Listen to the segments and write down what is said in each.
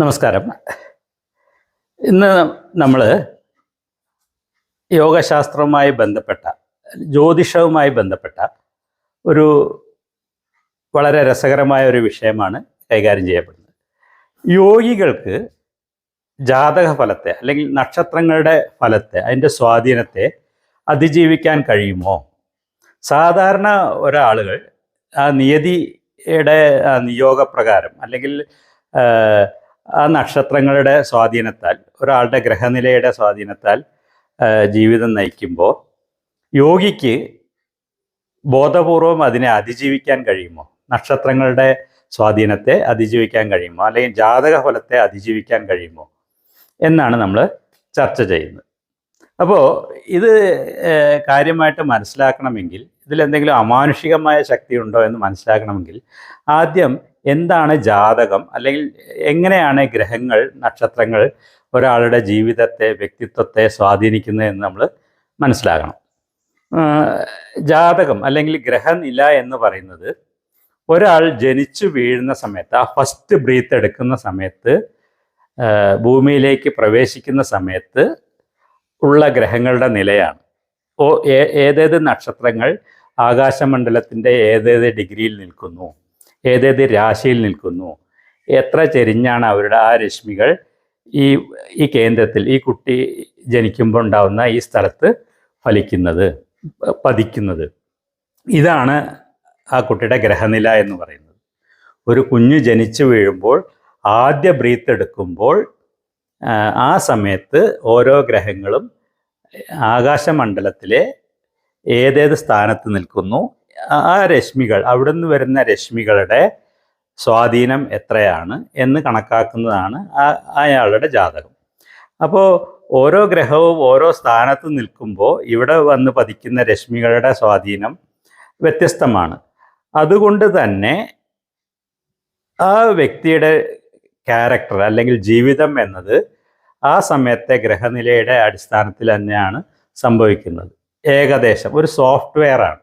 നമസ്കാരം. ഇന്ന് നമ്മൾ യോഗശാസ്ത്രവുമായി ബന്ധപ്പെട്ട ജ്യോതിഷവുമായി ബന്ധപ്പെട്ട ഒരു വളരെ രസകരമായ ഒരു വിഷയമാണ് കൈകാര്യം ചെയ്യപ്പെടുന്നത്. യോഗികൾക്ക് ജാതക ഫലത്തെ അല്ലെങ്കിൽ നക്ഷത്രങ്ങളുടെ ഫലത്തെ അതിന്റെ സ്വാധീനത്തെ അതിജീവിക്കാൻ കഴിയുമോ? സാധാരണ ഒരാളുകൾ ആ നിയതിയുടെ നിയോഗപ്രകാരം അല്ലെങ്കിൽ ആ, നക്ഷത്രങ്ങളുടെ സ്വാധീനത്താൽ ഒരാളുടെ ഗ്രഹനിലയുടെ സ്വാധീനത്താൽ ജീവിതം നയിക്കുമ്പോൾ യോഗിക്ക് ബോധപൂർവം അതിനെ അതിജീവിക്കാൻ കഴിയുമോ? നക്ഷത്രങ്ങളുടെ സ്വാധീനത്തെ അതിജീവിക്കാൻ കഴിയുമോ? അല്ലെങ്കിൽ ജാതക ഫലത്തെ അതിജീവിക്കാൻ കഴിയുമോ? എന്നാണ് നമ്മൾ ചർച്ച ചെയ്യുന്നത്. അപ്പോൾ ഇത് കാര്യമായിട്ട് മനസ്സിലാക്കണമെങ്കിൽ ഇതിലെന്തെങ്കിലും അമാനുഷികമായ ശക്തി ഉണ്ടോ എന്ന് മനസ്സിലാക്കണമെങ്കിൽ ആദ്യം എന്താണ് ജാതകം? അല്ലെങ്കിൽ എങ്ങനെയാണ് ഗ്രഹങ്ങൾ നക്ഷത്രങ്ങൾ ഒരാളുടെ ജീവിതത്തെ വ്യക്തിത്വത്തെ സ്വാധീനിക്കുന്നത് എന്ന് നമ്മൾ മനസ്സിലാക്കണം ജാതകം അല്ലെങ്കിൽ ഗ്രഹനില എന്ന് പറയുന്നത് ഒരാൾ ജനിച്ചു വീഴുന്ന സമയത്ത് ആ ഫസ്റ്റ് ബ്രീത്ത് എടുക്കുന്ന സമയത്ത് ഭൂമിയിലേക്ക് പ്രവേശിക്കുന്ന സമയത്ത് ഉള്ള ഗ്രഹങ്ങളുടെ നിലയാണ്. ഓ ഏതേത് നക്ഷത്രങ്ങൾ ആകാശമണ്ഡലത്തിന്റെ ഏതേത് ഡിഗ്രിയിൽ നിൽക്കുന്നു? ഏതേത് രാശിയിൽ നിൽക്കുന്നു? എത്ര ചെരിഞ്ഞാണ് അവരുടെ ആ രശ്മികൾ ഈ ഈ കേന്ദ്രത്തിൽ ഈ കുട്ടി ജനിക്കുമ്പോൾ ഉണ്ടാവുന്ന ഈ സ്ഥലത്ത് ഫലിക്കുന്നത് പതിക്കുന്നത്? ഇതാണ് ആ കുട്ടിയുടെ ഗ്രഹനില എന്ന് പറയുന്നത്. ഒരു കുഞ്ഞ് ജനിച്ചു വീഴുമ്പോൾ ആദ്യ ബ്രീത്ത് എടുക്കുമ്പോൾ ആ സമയത്ത് ഓരോ ഗ്രഹങ്ങളും ആകാശമണ്ഡലത്തിലെ ഏതേത് സ്ഥാനത്ത് നിൽക്കുന്നു? ആ രശ്മികൾ അവിടെ നിന്ന് വരുന്ന രശ്മികളുടെ സ്വാധീനം എത്രയാണ് എന്ന് കണക്കാക്കുന്നതാണ് അയാളുടെ ജാതകം. അപ്പോൾ ഓരോ ഗ്രഹവും ഓരോ സ്ഥാനത്ത് നിൽക്കുമ്പോൾ ഇവിടെ വന്ന് പതിക്കുന്ന രശ്മികളുടെ സ്വാധീനം വ്യത്യസ്തമാണ്. അതുകൊണ്ട് തന്നെ ആ വ്യക്തിയുടെ ക്യാരക്ടർ അല്ലെങ്കിൽ ജീവിതം എന്നത് ആ സമയത്തെ ഗ്രഹനിലയുടെ അടിസ്ഥാനത്തിൽ തന്നെയാണ് സംഭവിക്കുന്നത്. ഏകദേശം ഒരു സോഫ്റ്റ്വെയർ ആണ്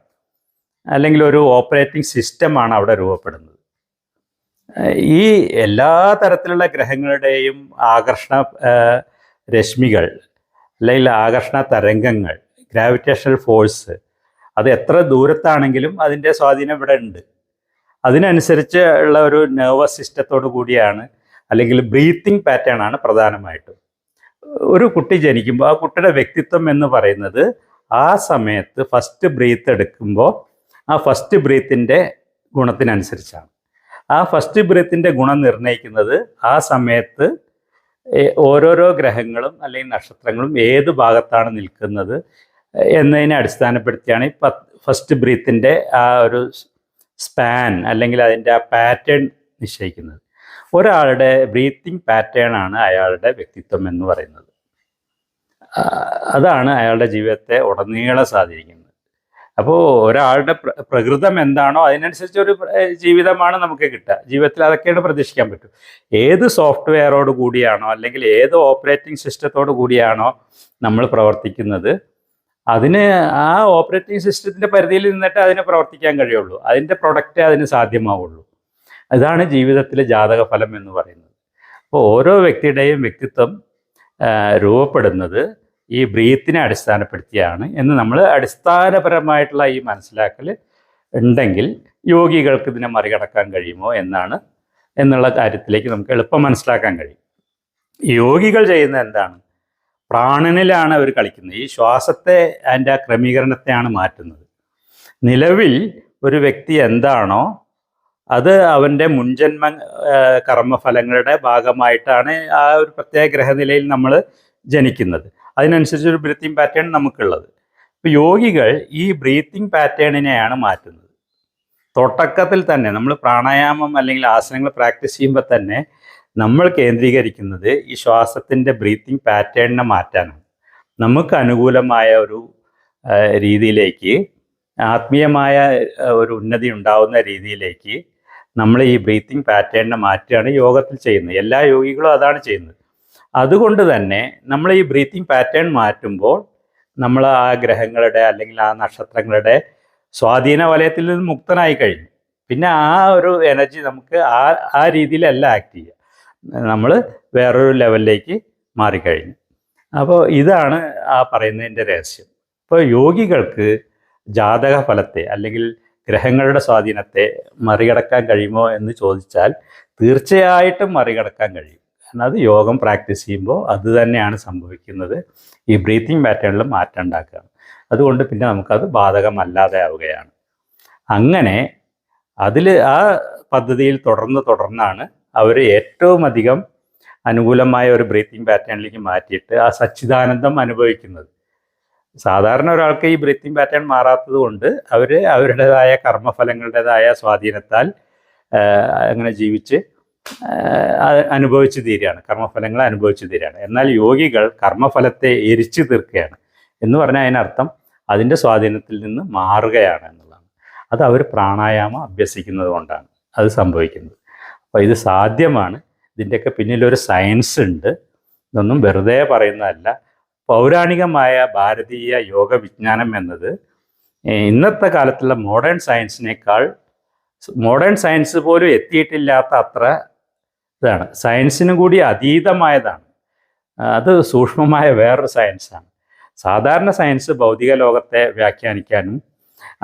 അല്ലെങ്കിൽ ഒരു ഓപ്പറേറ്റിംഗ് സിസ്റ്റമാണ് അവിടെ രൂപപ്പെടുന്നത്. ഈ എല്ലാ തരത്തിലുള്ള ഗ്രഹങ്ങളുടെയും ആകർഷണ രശ്മികൾ അല്ലെങ്കിൽ ആകർഷണ തരംഗങ്ങൾ ഗ്രാവിറ്റേഷണൽ ഫോഴ്സ് അത് എത്ര ദൂരത്താണെങ്കിലും അതിന്റെ സ്വാധീനം ഇവിടെ ഉണ്ട്. അതിനനുസരിച്ച് ഉള്ള ഒരു നെർവസ് സിസ്റ്റത്തോടു കൂടിയാണ് അല്ലെങ്കിൽ ബ്രീത്തിങ് പാറ്റേൺ ആണ് പ്രധാനമായിട്ടും. ഒരു കുട്ടി ജനിക്കുമ്പോൾ ആ കുട്ടിയുടെ വ്യക്തിത്വം എന്ന് പറയുന്നത് ആ സമയത്ത് ഫസ്റ്റ് ബ്രീത്ത് എടുക്കുമ്പോൾ ആ ഫസ്റ്റ് ബ്രീത്തിന്റെ ഗുണത്തിനനുസരിച്ചാണ്. ആ ഫസ്റ്റ് ബ്രീത്തിന്റെ ഗുണം നിർണയിക്കുന്നത് ആ സമയത്ത് ഓരോരോ ഗ്രഹങ്ങളും അല്ലെങ്കിൽ നക്ഷത്രങ്ങളും ഏത് ഭാഗത്താണ് നിൽക്കുന്നത് എന്നതിനെ അടിസ്ഥാനപ്പെടുത്തിയാണ് ഈ ഫസ്റ്റ് ബ്രീത്തിന്റെ ആ ഒരു സ്പാൻ അല്ലെങ്കിൽ അതിന്റെ ആ പാറ്റേൺ നിശ്ചയിക്കുന്നത്. ഒരാളുടെ ബ്രീത്തിങ് പാറ്റേൺ ആണ് അയാളുടെ വ്യക്തിത്വം എന്ന് പറയുന്നത്. അതാണ് അയാളുടെ ജീവിതത്തെ ഉടനീളം സ്വാധീനിക്കുന്നത്. അപ്പോൾ ഒരാളുടെ പ്രകൃതം എന്താണോ അതിനനുസരിച്ച് ഒരു ജീവിതമാണ് നമുക്ക് കിട്ടുക. ജീവിതത്തിൽ അതൊക്കെയാണ് പ്രതീക്ഷിക്കാൻ പറ്റും. ഏത് സോഫ്റ്റ്വെയറോട് കൂടിയാണോ അല്ലെങ്കിൽ ഏത് ഓപ്പറേറ്റിംഗ് സിസ്റ്റത്തോട് കൂടിയാണോ നമ്മൾ പ്രവർത്തിക്കുന്നത് അതിന് ആ ഓപ്പറേറ്റിംഗ് സിസ്റ്റത്തിന്റെ പരിധിയിൽ നിന്നിട്ട് അതിന് പ്രവർത്തിക്കാൻ കഴിയുള്ളൂ. അതിന്റെ പ്രൊഡക്റ്റേ അതിന് സാധ്യമാവുള്ളൂ. അതാണ് ജീവിതത്തിലെ ജാതക ഫലം എന്ന് പറയുന്നത്. അപ്പോൾ ഓരോ വ്യക്തിയുടെയും വ്യക്തിത്വം രൂപപ്പെടുന്നത് ഈ ബ്രീത്തിനെ അടിസ്ഥാനപ്പെടുത്തിയാണ് എന്ന് നമ്മൾ അടിസ്ഥാനപരമായിട്ടുള്ള ഈ മനസ്സിലാക്കൽ ഉണ്ടെങ്കിൽ യോഗികൾക്ക് ഇതിനെ മറികടക്കാൻ കഴിയുമോ എന്നാണ് എന്നുള്ള കാര്യത്തിലേക്ക് നമുക്ക് എളുപ്പം മനസ്സിലാക്കാൻ കഴിയും. യോഗികൾ ചെയ്യുന്ന എന്താണ്? പ്രാണനിലാണ് അവർ കളിക്കുന്നത്. ഈ ശ്വാസത്തെ അതിന്റെ ആ ക്രമീകരണത്തെയാണ് മാറ്റുന്നത്. നിലവിൽ ഒരു വ്യക്തി എന്താണോ അത് അവന്റെ മുൻജന്മ കർമ്മഫലങ്ങളുടെ ഭാഗമായിട്ടാണ് ആ ഒരു പ്രത്യേക ഗ്രഹനിലയിൽ നമ്മൾ ജനിക്കുന്നത്. അതിനനുസരിച്ച് ഒരു ബ്രീത്തിങ് പാറ്റേൺ നമുക്കുള്ളത്. ഇപ്പോൾ യോഗികൾ ഈ ബ്രീത്തിങ് പാറ്റേണിനെയാണ് മാറ്റുന്നത്. തുടക്കത്തിൽ തന്നെ നമ്മൾ പ്രാണായാമം അല്ലെങ്കിൽ ആസനങ്ങൾ പ്രാക്ടീസ് ചെയ്യുമ്പോൾ തന്നെ നമ്മൾ കേന്ദ്രീകരിക്കുന്നത് ഈ ശ്വാസത്തിന്റെ ബ്രീത്തിങ് പാറ്റേണിനെ മാറ്റാനാണ്. നമുക്ക് അനുകൂലമായ ഒരു രീതിയിലേക്ക് ആത്മീയമായ ഒരു ഉന്നതി ഉണ്ടാവുന്ന രീതിയിലേക്ക് നമ്മൾ ഈ ബ്രീത്തിങ് പാറ്റേണിനെ മാറ്റുകയാണ് യോഗത്തിൽ ചെയ്യുന്നത്. എല്ലാ യോഗികളും അതാണ് ചെയ്യുന്നത്. അതുകൊണ്ട് തന്നെ നമ്മൾ ഈ ബ്രീത്തിങ് പാറ്റേൺ മാറ്റുമ്പോൾ നമ്മൾ ആ ഗ്രഹങ്ങളുടെ അല്ലെങ്കിൽ ആ നക്ഷത്രങ്ങളുടെ സ്വാധീന വലയത്തിൽ നിന്ന് മുക്തനായി കഴിഞ്ഞു. പിന്നെ ആ ഒരു എനർജി നമുക്ക് ആ ആ രീതിയിലല്ല ആക്ട് ചെയ്യുക. നമ്മൾ വേറൊരു ലെവലിലേക്ക് മാറിക്കഴിഞ്ഞു. അപ്പോൾ ഇതാണ് ആ പറയുന്നതിന്റെ രഹസ്യം. ഇപ്പോൾ യോഗികൾക്ക് ജാതക ഫലത്തെ അല്ലെങ്കിൽ ഗ്രഹങ്ങളുടെ സ്വാധീനത്തെ മറികടക്കാൻ കഴിയുമോ എന്ന് ചോദിച്ചാൽ തീർച്ചയായിട്ടും മറികടക്കാൻ കഴിയും. അത് യോഗം പ്രാക്ടീസ് ചെയ്യുമ്പോൾ അത് തന്നെയാണ് സംഭവിക്കുന്നത്. ഈ ബ്രീത്തിങ് പാറ്റേണിൽ മാറ്റം ഉണ്ടാക്കുകയാണ് അതുകൊണ്ട് പിന്നെ നമുക്കത് ബാധകമല്ലാതെ ആവുകയാണ്. അങ്ങനെ അതിൽ ആ പദ്ധതിയിൽ തുടർന്ന് തുടർന്നാണ് അവർ ഏറ്റവും അധികം അനുകൂലമായ ഒരു ബ്രീത്തിങ് പാറ്റേണിലേക്ക് മാറ്റിയിട്ട് ആ സച്ചിദാനന്ദം അനുഭവിക്കുന്നത്. സാധാരണ ഒരാൾക്ക് ഈ ബ്രീത്തിങ് പാറ്റേൺ മാറാത്തത് കൊണ്ട് അവർ അവരുടേതായ കർമ്മഫലങ്ങളുടേതായ സ്വാധീനത്താൽ അങ്ങനെ ജീവിച്ച് അനുഭവിച്ച് തീരുകയാണ്. കർമ്മഫലങ്ങൾ അനുഭവിച്ചു തീരുകയാണ്. എന്നാൽ യോഗികൾ കർമ്മഫലത്തെ എരിച്ചു തീർക്കുകയാണ് എന്ന് പറഞ്ഞാൽ അതിനർത്ഥം അതിന്റെ സ്വാധീനത്തിൽ നിന്ന് മാറുകയാണ് എന്നുള്ളതാണ്. അത് അവർ പ്രാണായാമം അഭ്യസിക്കുന്നത് കൊണ്ടാണ് അത് സംഭവിക്കുന്നത്. അപ്പോൾ ഇത് സാധ്യമാണ്. ഇതിന്റെയൊക്കെ പിന്നിലൊരു സയൻസ് ഉണ്ട്. ഇതൊന്നും വെറുതെ പറയുന്നതല്ല. പൗരാണികമായ ഭാരതീയ യോഗ വിജ്ഞാനം എന്നത് ഇന്നത്തെ കാലത്തുള്ള മോഡേൺ സയൻസിനേക്കാൾ മോഡേൺ സയൻസ് പോലും എത്തിയിട്ടില്ലാത്ത അത്ര ഇതാണ്. സയൻസിനും കൂടി അതീതമായതാണ്. അത് സൂക്ഷ്മമായ വേറൊരു സയൻസാണ് സാധാരണ സയൻസ് ഭൗതിക ലോകത്തെ വ്യാഖ്യാനിക്കാനും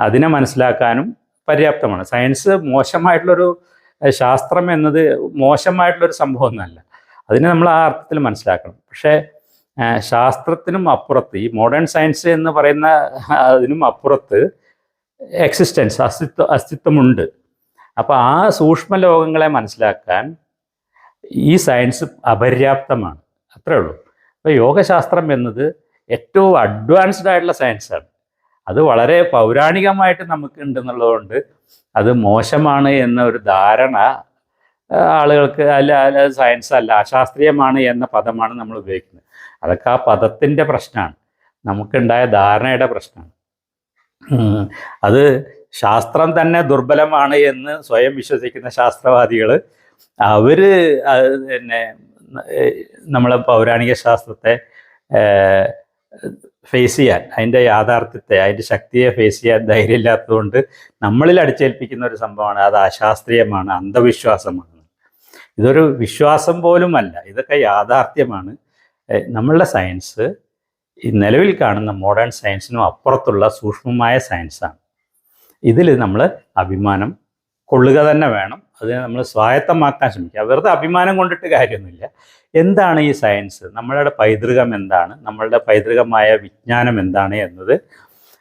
അതിനെ മനസ്സിലാക്കാനും പര്യാപ്തമാണ്. സയൻസ് മോശമായിട്ടുള്ളൊരു ശാസ്ത്രം എന്നത് മോശമായിട്ടുള്ളൊരു സംഭവമൊന്നുമല്ല. അതിനെ നമ്മൾ ആ അർത്ഥത്തിൽ മനസ്സിലാക്കണം. പക്ഷേ ശാസ്ത്രത്തിനും അപ്പുറത്ത് ഈ മോഡേൺ സയൻസ് എന്ന് പറയുന്ന അതിനും അപ്പുറത്ത് എക്സിസ്റ്റൻസ് അസ്തിത്വ അസ്തിത്വമുണ്ട്. അപ്പോൾ ആ സൂക്ഷ്മ ലോകങ്ങളെ മനസ്സിലാക്കാൻ ഈ സയൻസ് അപര്യാപ്തമാണ്. അത്രേ ഉള്ളൂ. അപ്പോൾ യോഗശാസ്ത്രം എന്നത് ഏറ്റവും അഡ്വാൻസ്ഡ് ആയിട്ടുള്ള സയൻസാണ്. അത് വളരെ പൗരാണികമായിട്ട് നമുക്ക് ഉണ്ടെന്നുള്ളതുകൊണ്ട് അത് മോശമാണ് എന്ന ഒരു ധാരണ ആളുകൾക്ക് അല്ല അല്ല സയൻസ് അല്ല അശാസ്ത്രീയമാണ് എന്ന പദമാണ് നമ്മൾ ഉപയോഗിക്കുന്നത്. അതൊക്കെ ആ പദത്തിന്റെ പ്രശ്നമാണ്. നമുക്കുണ്ടായ ധാരണയുടെ പ്രശ്നമാണ്. അത് ശാസ്ത്രം തന്നെ ദുർബലമാണ് എന്ന് സ്വയം വിശ്വസിക്കുന്ന ശാസ്ത്രവാദികൾ അവർ പിന്നെ നമ്മളെ പൗരാണിക ശാസ്ത്രത്തെ ഫേസ് ചെയ്യാൻ അതിന്റെ യാഥാർത്ഥ്യത്തെ അതിന്റെ ശക്തിയെ ഫേസ് ചെയ്യാൻ ധൈര്യമില്ലാത്തതുകൊണ്ട് നമ്മളിൽ അടിച്ചേൽപ്പിക്കുന്ന ഒരു സംഭവമാണ് അത് അശാസ്ത്രീയമാണ് അന്ധവിശ്വാസമാണ്. ഇതൊരു വിശ്വാസം പോലുമല്ല ഇതൊക്കെ യാഥാർത്ഥ്യമാണ്. നമ്മളുടെ സയൻസ് ഈ നിലവിൽ കാണുന്ന മോഡേൺ സയൻസിനും അപ്പുറത്തുള്ള സൂക്ഷ്മമായ സയൻസാണ് ഇതിൽ നമ്മൾ അഭിമാനം കൊള്ളുക തന്നെ വേണം. അത് നമ്മൾ സ്വായത്തമാക്കാൻ ശ്രമിക്കുക. വെറുതെ അഭിമാനം കൊണ്ടിട്ട് കാര്യമൊന്നുമില്ല. എന്താണ് ഈ സയൻസ്? നമ്മളുടെ പൈതൃകം എന്താണ്? നമ്മളുടെ പൈതൃകമായ വിജ്ഞാനം എന്താണ് എന്നത്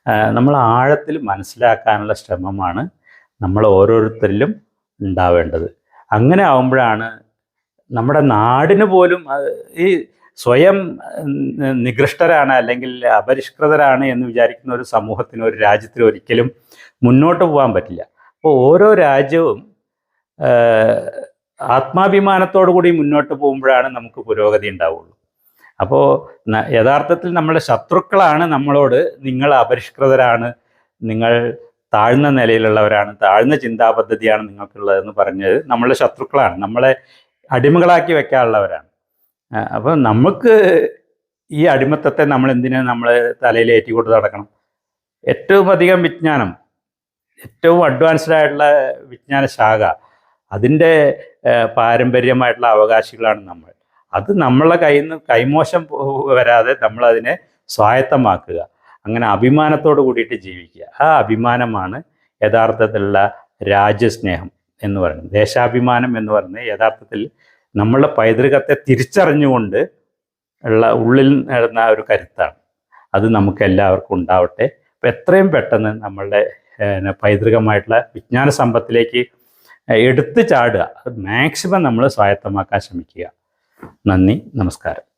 നമ്മൾ ആഴത്തിൽ മനസ്സിലാക്കാനുള്ള ശ്രമമാണ് നമ്മൾ ഓരോരുത്തരിലും ഉണ്ടാവേണ്ടത്. അങ്ങനെ ആവുമ്പോഴാണ് നമ്മുടെ നാടിന് പോലും ഈ സ്വയം നികൃഷ്ടരാണ് അല്ലെങ്കിൽ അപരിഷ്കൃതരാണ് എന്ന് വിചാരിക്കുന്ന ഒരു സമൂഹത്തിന് ഒരു രാജ്യത്തിന് ഒരിക്കലും മുന്നോട്ട് പോകാൻ പറ്റില്ല. അപ്പോൾ ഓരോ രാജ്യവും ആഹ്, ആത്മാഭിമാനത്തോടു കൂടി മുന്നോട്ട് പോകുമ്പോഴാണ് നമുക്ക് പുരോഗതി ഉണ്ടാവുള്ളൂ. അപ്പോൾ യഥാർത്ഥത്തിൽ നമ്മുടെ ശത്രുക്കളാണ് നമ്മളോട് നിങ്ങൾ അപരിഷ്കൃതരാണ് നിങ്ങൾ താഴ്ന്ന നിലയിലുള്ളവരാണ് താഴ്ന്ന ചിന്താപദ്ധതിയാണ് നിങ്ങൾക്കുള്ളതെന്ന് പറഞ്ഞത് നമ്മളെ ശത്രുക്കളാണ് നമ്മളെ അടിമകളാക്കി വെക്കാനുള്ളവരാണ്. അപ്പോൾ നമുക്ക് ഈ അടിമത്തത്തെ നമ്മൾ എന്തിനാ നമ്മൾ തലയിൽ ഏറ്റിക്കൊണ്ട് നടക്കണം? ഏറ്റവും അധികം വിജ്ഞാനം ഏറ്റവും അഡ്വാൻസ്ഡ് ആയിട്ടുള്ള വിജ്ഞാന ശാഖ അതിന്റെ പാരമ്പര്യമായിട്ടുള്ള അവകാശികളാണ് നമ്മൾ. അത് നമ്മളെ കയ്യിൽ നിന്ന് കൈമോശം വരാതെ നമ്മളതിനെ സ്വായത്തമാക്കുക. അങ്ങനെ അഭിമാനത്തോട് കൂടിയിട്ട് ജീവിക്കുക. ആ അഭിമാനമാണ് യഥാർത്ഥത്തിലുള്ള രാജ്യസ്നേഹം എന്ന് പറയുന്നത്. ദേശാഭിമാനം എന്ന് പറയുന്നത് യഥാർത്ഥത്തിൽ നമ്മളുടെ പൈതൃകത്തെ തിരിച്ചറിഞ്ഞുകൊണ്ട് ഉള്ള ഉള്ളിൽ നടന്ന ഒരു കരുത്താണ്. അത് നമുക്ക് എല്ലാവർക്കും ഉണ്ടാവട്ടെ. അപ്പം എത്രയും പെട്ടെന്ന് നമ്മളുടെ പൈതൃകമായിട്ടുള്ള വിജ്ഞാന സമ്പത്തിലേക്ക് എടുത്തു ചാടുക. മാക്സിമം നമ്മൾ സ്വായത്തമാക്കാൻ ശ്രമിക്കുക. നന്ദി നമസ്കാരം.